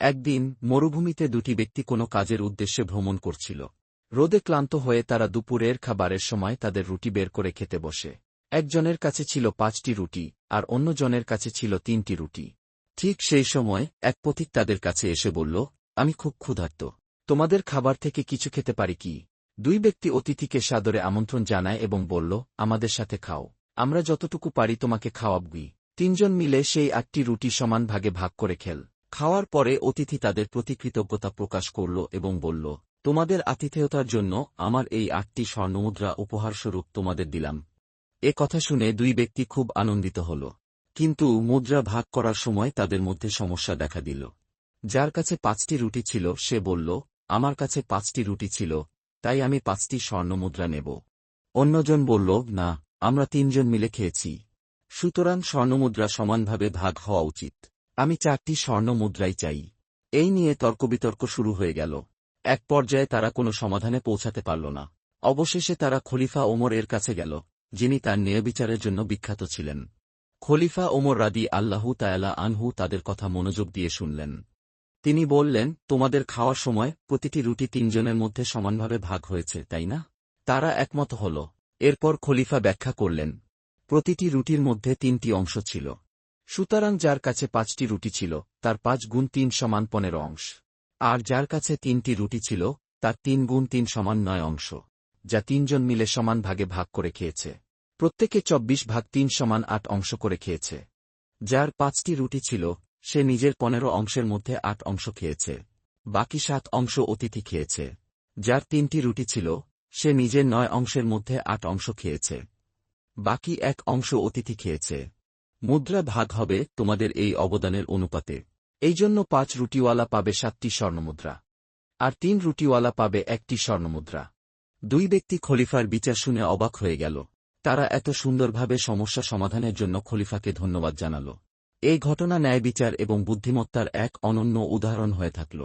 একদিন মরুভূমিতে দুটি ব্যক্তি কোনো কাজের উদ্দেশ্যে ভ্রমণ করছিল। রোদে ক্লান্ত হয়ে তারা দুপুরের খাবারের সময় তাদের রুটি বের করে খেতে বসে। একজনের কাছে ছিল পাঁচটি রুটি, আর অন্যজনের কাছে ছিল তিনটি রুটি। ঠিক সেই সময় এক পথিক তাদের কাছে এসে বলল, আমি খুব ক্ষুধার্ত। তোমাদের খাবার থেকে কিছু খেতে পারি কি? দুই ব্যক্তি অতিথিকে সাদরে আমন্ত্রণ জানায় এবং বলল, আমাদের সাথে খাও। আমরা যতটুকু পারি তোমাকে খাওয়াবই তিনজন মিলে সেই আটটি রুটি সমান ভাগে ভাগ করে খেল। খাওয়ার পরে অতিথি তাদের প্রতি কৃতজ্ঞতা প্রকাশ করল এবং বলল, তোমাদের আতিথেয়তার জন্য আমার এই আটটি স্বর্ণমুদ্রা উপহারস্বরূপ তোমাদের দিলাম। এ কথা শুনে দুই ব্যক্তি খুব আনন্দিত হল। কিন্তু মুদ্রা ভাগ করার সময় তাদের মধ্যে সমস্যা দেখা দিল। যার কাছে পাঁচটি রুটি ছিল, সে বলল, আমার কাছে পাঁচটি রুটি ছিল, তাই আমি পাঁচটি স্বর্ণমুদ্রা নেব। অন্যজন বলল, না, আমরা তিনজন মিলে খেয়েছি। সুতরাং স্বর্ণমুদ্রা সমানভাবে ভাগ হওয়া উচিত। আমি চারটি স্বর্ণমুদ্রাই চাই। এই নিয়ে তর্কবিতর্ক শুরু হয়ে গেল। এক পর্যায়ে তারা কোনো সমাধানে পৌঁছাতে পারল না। অবশেষে তারা খলিফা ওমর এর কাছে গেল, যিনি তার ন্যায়বিচারের জন্য বিখ্যাত ছিলেন। খলিফা ওমর রাদি আল্লাহু তায়ালা আনহু তাদের কথা মনোযোগ দিয়ে শুনলেন। তিনি বললেন, তোমাদের খাওয়ার সময় প্রতিটি রুটি তিনজনের মধ্যে সমানভাবে ভাগ হয়েছে, তাই না? তারা একমত হল। এরপর খলিফা ব্যাখ্যা করলেন, প্রতিটি রুটির মধ্যে তিনটি অংশ ছিল। সুতরাং যার কাছে পাঁচটি রুটি ছিল, তার পাঁচ গুণ তিন সমান পনেরো অংশ। আর যার কাছে তিনটি রুটি ছিল, তার তিন গুণ তিন সমান নয় অংশ, যা তিনজন মিলে সমান ভাগে ভাগ করে খেয়েছে। প্রত্যেকে চব্বিশ ভাগ তিন সমান আট অংশ করে খেয়েছে। যার পাঁচটি রুটি ছিল, সে নিজের পনেরো অংশের মধ্যে আট অংশ খেয়েছে, বাকি সাত অংশ অতিথি খেয়েছে। যার তিনটি রুটি ছিল, সে নিজের নয় অংশের মধ্যে আট অংশ খেয়েছে, বাকি এক অংশ অতিথি খেয়েছে। মুদ্রা ভাগ হবে তোমাদের এই অবদানের অনুপাতে। এই জন্য পাঁচ রুটিওয়ালা পাবে সাতটি স্বর্ণমুদ্রা, আর তিন রুটিওয়ালা পাবে একটি স্বর্ণমুদ্রা। দুই ব্যক্তি খলিফার বিচার শুনে অবাক হয়ে গেল। তারা এত সুন্দরভাবে সমস্যা সমাধানের জন্য খলিফাকে ধন্যবাদ জানাল। এই ঘটনা ন্যায় বিচার এবং বুদ্ধিমত্তার এক অনন্য উদাহরণ হয়ে থাকল।